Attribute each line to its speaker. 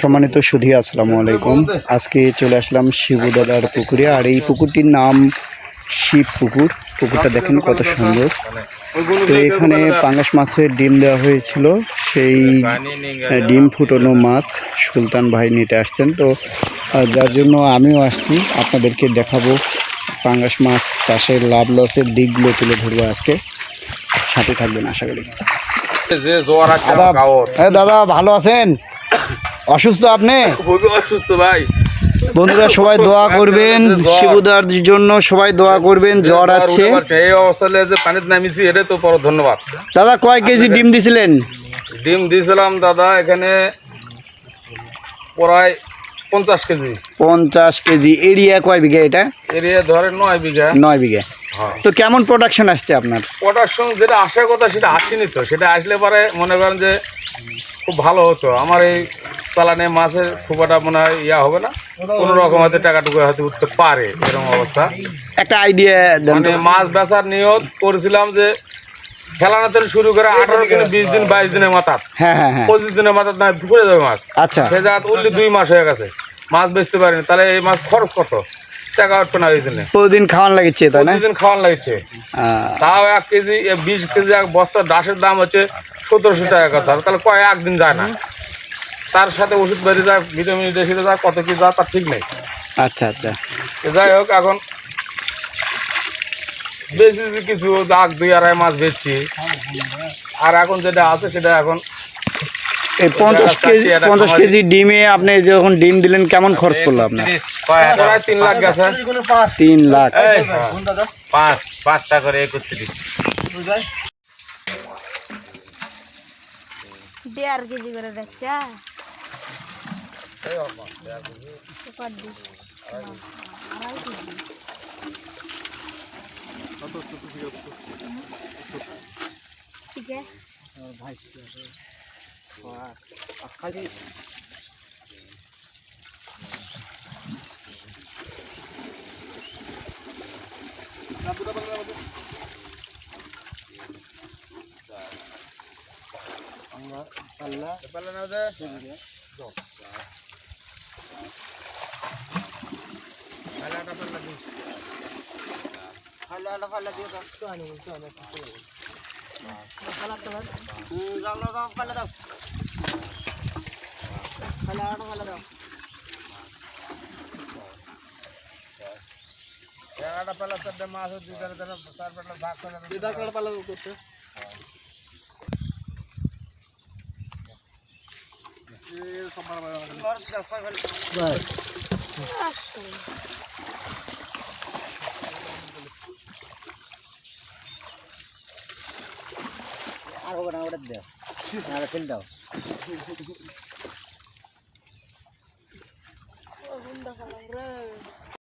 Speaker 1: সম্মানিত সুধী আসসালামু আলাইকুম। আজকে চলে আসলাম শিবু দাদার পুকুরে আর এই পুকুরটির নাম শিব পুকুর। পুকুরটা দেখেন কত সুন্দর। তো এখানে পাঙ্গাস মাছের ডিম দেওয়া হয়েছিল। সেই ডিম ফুটানো মাছ সুলতান ভাই নিতে আসছেন। তো যার জন্য আমিও আসছি। আপনাদেরকে দেখাবো পাঙ্গাস মাছ চাষের লাভ লসের দিকগুলো তুলে ধরবো আজকে। সাথে থাকবেন আশা করি। দাদা ভালো আছেন? অসুস্থ আপনি?
Speaker 2: খুবই অসুস্থ ভাই।
Speaker 1: বন্ধুরা সবাই দোয়া করবেন। শিবুদার জন্য সবাই দোয়া করবেন জ্বর আছে।
Speaker 2: এই অবস্থায় যে পানিতে নামিছি এটা তো বড় ধন্যবাদ।
Speaker 1: দাদা কয় কেজি ডিম দিছিলেন?
Speaker 2: ডিম দিয়েছিলাম দাদা এখানে প্রায় পঞ্চাশ কেজি।
Speaker 1: পঞ্চাশ কেজি। এরিয়া কয় বিঘা এটা?
Speaker 2: এরিয়া ধরে নয় বিঘা।
Speaker 1: নয় বিঘা।
Speaker 2: হ্যাঁ।
Speaker 1: তো কেমন প্রোডাকশন আসছে আপনার?
Speaker 2: প্রোডাকশন যেটা আসার কথা সেটা আসেনি তো সেটা আসলে পরে মনে করেন যে খুব ভালো হতো। আমার এই চালানে মাছের খুব একটা মনে হয় ইয়া হবে না। কোনো রকম হয়তো টাকাটুকু হয়তো উঠতে পারে এরকম অবস্থা।
Speaker 1: একটা আইডিয়া
Speaker 2: মানে মাছ বেচার নিয়ত করেছিলাম যে খেলানো থেকে শুরু করে আঠারো দিন বিশ দিন বাইশ দিনের মাথার
Speaker 1: হ্যাঁ হ্যাঁ হ্যাঁ।
Speaker 2: পঁচিশ দিনের মাথার না যাবে মাছ।
Speaker 1: আচ্ছা।
Speaker 2: সে জায়গা উঠলে দুই মাস হয়ে গেছে। মাছ বেচতে পারিনি। তাহলে এই মাছ খরচ কত? টাকা উঠবে না হয়েছিল
Speaker 1: প্রতিদিন খাওয়ান লাগছে তাই না?
Speaker 2: প্রতিদিন খাওয়ান লাগছে তাও এক কেজি বিশ কেজি এক বস্তার ডাসের দাম হচ্ছে সতেরোশো টাকা কথা। তাহলে কয় একদিন যায় না। তার সাথে ওষুধ বেরিয়ে যায় ভিটামিন দেখিতে যায় কত কি যায় তার ঠিক নেই।
Speaker 1: আচ্ছা আচ্ছা।
Speaker 2: যাই হোক এখন বেশি কিছু দাগ দুই আড়াই মাছ বেচছি। আর এখন যেটা আছে সেটা এখন
Speaker 1: এই পঞ্চাশ কেজি পঞ্চাশ কেজি ডিমে আপনি যখন ডিম দিলেন কেমন খরচ পড়ল আপনার?
Speaker 2: প্রায় তিন লাখ গেছে।
Speaker 1: তিন লাখ।
Speaker 2: এই,
Speaker 3: পাঁচ পাঁচটা করে একত্রিশ।
Speaker 4: দেড় কেজি করে দেখছা। খালি আমরা পাল্লা পাল্লা না দশ। ಮಾಸ ಸಾರ್ ಪಲ್ಲ ಸಾಕು কত দিন? আড়াই কেজি। শিখে ও গুন্ডা খালাম রে